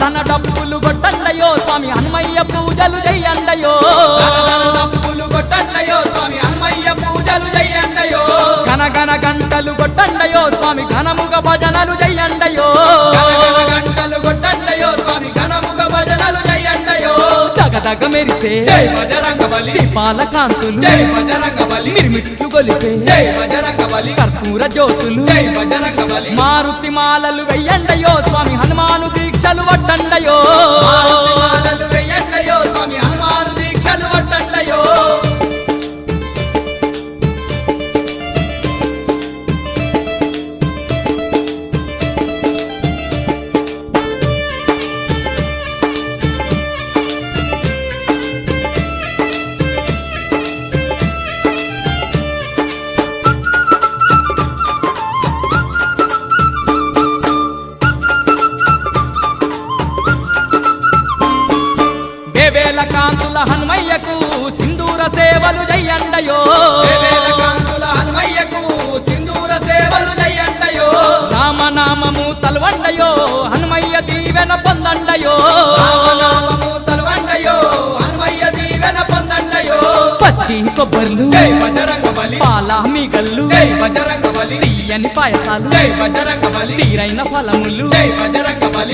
కొట్టండయో స్వామి హనుమయ్య పూజలు చెయ్యండయో. తప్పులు కొట్టండయో స్వామి హనుమయ్య పూజలు చెయ్యండయో. గన గన గంటలు కొట్టండయో స్వామి ఘనముగ భజనలు చెయ్యండయో. గంటలు కొట్టండయో స్వామి ఘనముగ భజనలు చెయ్యండయో. దగదగ మెరిసే జై బజరంగ బలి దీపాల కాంతులు జై బజరంగ బలి మిరుమిట్లు గొలిపే జై బజరంగ బలి కర్పూర జ్యోతులు జై బజరంగ బలి మారుతి మాలలు వెయ్యండయో స్వామి దండయో కాంతుల హనుమయ్యకు సింధూర సేవలు చెయ్యండయో వేవేల కాంతుల హనుమయ్యకు సింధూర సేవలు చెయ్యండయో రామనామము తలవండయో హనుమయ్య దీవెన పొందండయో. రామనామము తలవండయో హనుమయ్య దీవెన పొందండయో. పచ్చి కొబ్బర్లు జై బజరంగ బలి పాల మీగల్లు జై బజరంగ తీయని పాయసాలు తీరైన ఫలములు.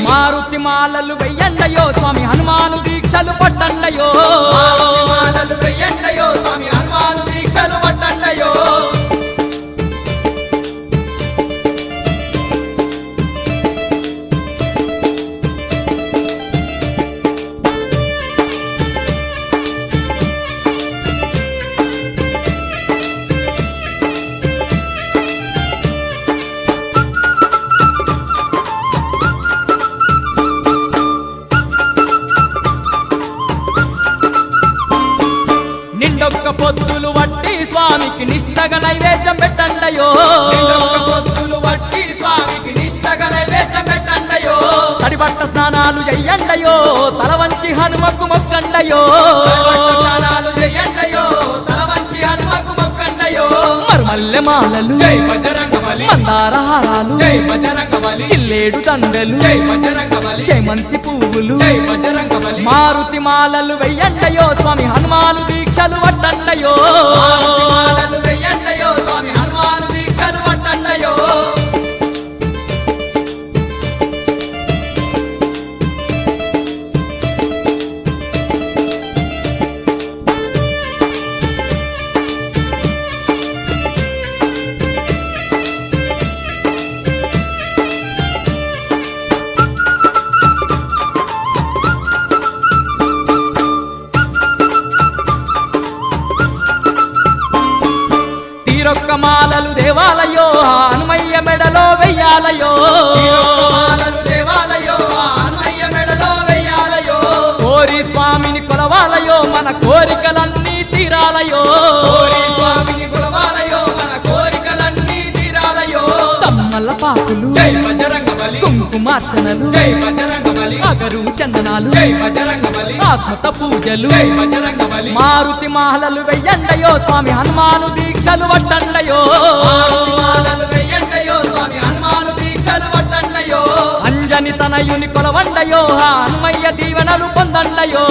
మారుతి మాలలు వెయ్యండయో స్వామి హనుమాను దీక్షలు పట్టండయో మారుతి మాలలు వెయ్యండయో స్వామి పొద్దులు వట్టి స్వామికి నిష్టగా నైవేద్యం పెట్టండయో. పొత్తులు వట్టి స్వామికి నిష్టగా నైవేద్యం పెట్టండయో. తడిబట్ట స్నానాలు చెయ్యండయో. తల వంచి హనుమకు మొక్కండయో. స్నానాలు చెయ్యండయో. తల వంచి హనుమకు మొక్కండయో. మరుమల్లె మాలలు జై బజరంగ బలి మందార హారాలు జై బజరంగ బలి చిల్లేడు దండలు జై బజరంగ బలి చేమంతి పువ్వులు జై బజరంగ బలి మారుతి మాలలు వెయ్యండయో స్వామి హనుమాను దీక్షలు వడ్డండయో. మాలలు వెయ్యండయో మాలలు దేవాలయో హనుమయ్య మెడలో వెయ్యాలయో. కోరి స్వామిని కొలవాలయో మన కోరికలన్నీ తీరాలయో. కోరి స్వామిని గులవాలయో మన కోరికలన్నీ తీరాలయో. తమ్మల పాకులు. కుంకుమార్చనలు. అగరు చందనాలు. ఆత్మత పూజలు. మారుతి మాలలు వెయ్యండయో స్వామి హనుమాను దీక్షలు వడ్డండయో. అంజని తనయుని కొలవండయో. హనుమయ్య దీవెనలు పొందండయో.